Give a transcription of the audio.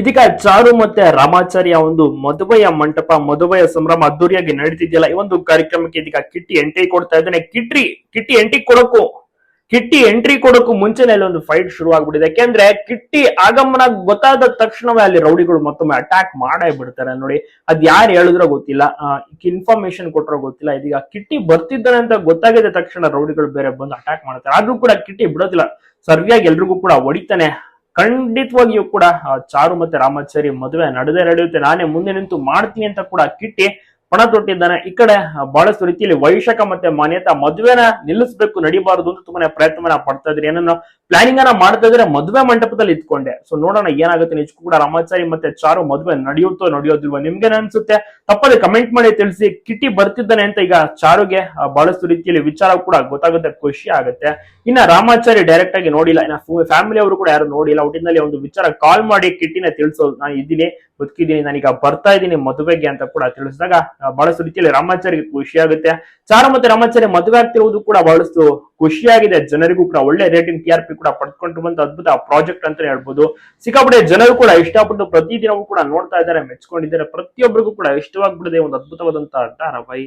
ಇದೀಗ ಚಾರು ಮತ್ತೆ ರಾಮಾಚಾರ್ಯ ಒಂದು ಮದುವೆಯ ಮಂಟಪ ಮದುವೆಯ ಸಂಭ್ರಮ ಅದ್ದೂರಿಯಾಗಿ ನಡೀತಿದೆಯಲ್ಲ, ಈ ಒಂದು ಕಾರ್ಯಕ್ರಮಕ್ಕೆ ಇದೀಗ ಕಿಟ್ಟಿ ಎಂಟ್ರಿ ಕೊಡ್ತಾ ಇದ್ದಾನೆ. ಕಿಟ್ರಿ, ಕಿಟ್ಟಿ ಎಂಟ್ರಿ ಕೊಡೋಕು, ಕಿಟ್ಟಿ ಎಂಟ್ರಿ ಕೊಡೋಕು ಮುಂಚೆನೆ ಒಂದು ಫೈಟ್ ಶುರು ಆಗ್ಬಿಟ್ಟಿದೆ ಯಾಕೆಂದ್ರೆ ಕಿಟ್ಟಿ ಆಗಮನ ಗೊತ್ತಾದ ತಕ್ಷಣವೇ ಅಲ್ಲಿ ರೌಡಿಗಳು ಮತ್ತೊಮ್ಮೆ ಅಟ್ಯಾಕ್ ಮಾಡೇ ಬಿಡ್ತಾರೆ ನೋಡಿ. ಅದ್ ಯಾರು ಹೇಳಿದ್ರೋ ಗೊತ್ತಿಲ್ಲ. ಇನ್ಫಾರ್ಮೇಶನ್ ಕೊಟ್ಟರೋ ಗೊತ್ತಿಲ್ಲ. ಇದೀಗ ಕಿಟ್ಟಿ ಬರ್ತಿದ್ದಾನೆ ಅಂತ ಗೊತ್ತಾಗಿದ ತಕ್ಷಣ ರೌಡಿಗಳು ಬೇರೆ ಬಂದು ಅಟ್ಯಾಕ್ ಮಾಡ್ತಾರೆ. ಆದ್ರೂ ಕೂಡ ಕಿಟ್ಟಿ ಬಿಡೋದಿಲ್ಲ. ಸರಿಯಾಗಿ ಎಲ್ರಿಗೂ ಕೂಡ ಹೊಡಿತಾನೆ. ಖಂಡಿತವಾಗಿಯೂ ಕೂಡ ಚಾರು ಮತ್ತೆ ರಾಮಾಚಾರಿ ಮದುವೆ ನಡೆದೇ ನಡೆಯುತ್ತೆ. ನಾನೇ ಮುಂದೆ ನಿಂತು ಮಾಡ್ತೀನಿ ಅಂತ ಕೂಡ ಕಿಟ್ಟಿ ಪಣ ತೊಟ್ಟಿದ್ದಾನೆ. ಈ ಕಡೆ ಬಹಳಷ್ಟು ರೀತಿಯಲ್ಲಿ ವೈಶಾಖ ಮತ್ತೆ ಮಾನ್ಯತಾ ಮದುವೆನ ನಿಲ್ಲಿಸಬೇಕು, ನಡಿಬಾರದು ಅಂತ ತುಂಬಾನೇ ಪ್ರಯತ್ನವನ್ನ ಪಡ್ತಾ ಇದ್ರಿ ಏನನ್ನ ಪ್ಲಾನಿಂಗ್ ಅನ್ನ ಮಾಡ್ತಾ ಇದ್ರೆ ಮದುವೆ ಮಂಟಪದಲ್ಲಿ ಇದ್ಕೊಂಡೆ. ಸೊ ನೋಡೋಣ ಏನಾಗುತ್ತೆ. ನಿಜಕ್ಕೂ ಕೂಡ ರಾಮಾಚಾರಿ ಮತ್ತೆ ಚಾರು ಮದುವೆ ನಡೆಯುತ್ತೋ, ನಡೆಯೋದಿಲ್ವೋ ನಿಮ್ಗೆ ಅನ್ಸುತ್ತೆ? ತಪ್ಪದೆ ಕಮೆಂಟ್ ಮಾಡಿ ತಿಳಿಸಿ. ಕಿಟ್ಟಿ ಬರ್ತಿದ್ದಾನೆ ಅಂತ ಈಗ ಚಾರುಗೆ ಬಹಳಷ್ಟು ರೀತಿಯಲ್ಲಿ ವಿಚಾರ ಕೂಡ ಗೊತ್ತಾಗುತ್ತೆ, ಖುಷಿ ಆಗುತ್ತೆ. ಇನ್ನ ರಾಮಾಚಾರಿ ಡೈರೆಕ್ಟ್ ಆಗಿ ನೋಡಿಲ್ಲ. ಇನ್ನ ಫ್ಯಾಮಿಲಿ ಅವರು ಕೂಡ ಯಾರು ನೋಡಿಲ್ಲ. ಒಟ್ಟಿನಲ್ಲಿ ಒಂದು ವಿಚಾರ ಕಾಲ್ ಮಾಡಿ ಕಿಟ್ಟಿನ ತಿಳಿಸೋದು. ನಾನು ಇದ್ದೀನಿ, ಬದುಕಿದ್ದೀನಿ, ನಾನೀಗ ಬರ್ತಾ ಇದ್ದೀನಿ ಮದುವೆಗೆ ಅಂತ ಕೂಡ ತಿಳಿಸಿದಾಗ ಬಹಳಷ್ಟು ರೀತಿಯಲ್ಲಿ ರಾಮಾಚಾರಿಗೆ ಖುಷಿ ಆಗುತ್ತೆ ಚಾರು ಮತ್ತೆ ರಾಮಾಚಾರ್ಯ ಮದುವೆ ಆಗ್ತಿರುವುದು ಕೂಡ ಬಹಳಷ್ಟು ಖುಷಿಯಾಗಿದೆ. ಜನರಿಗೂ ಕೂಡ ಒಳ್ಳೆ ರೇಟಿಂಗ್ ಟಿ ಆರ್ ಪಿ ಕೂಡ ಪಡ್ಕೊಂಡು ಬಂದ ಅದ್ಭುತ ಪ್ರಾಜೆಕ್ಟ್ ಅಂತ ಹೇಳ್ಬೋದು. ಸಿಕ್ಕಾಪಟ್ಟೆ ಜನರು ಕೂಡ ಇಷ್ಟಪಟ್ಟು ಪ್ರತಿದಿನವೂ ಕೂಡ ನೋಡ್ತಾ ಇದ್ದಾರೆ, ಮೆಚ್ಕೊಂಡಿದ್ದಾರೆ. ಪ್ರತಿಯೊಬ್ಬರಿಗೂ ಕೂಡ ಇಷ್ಟವಾಗ್ಬಿಡದೆ ಒಂದು ಅದ್ಭುತವಾದಂತಹ ಧಾರಾವಾಹಿ.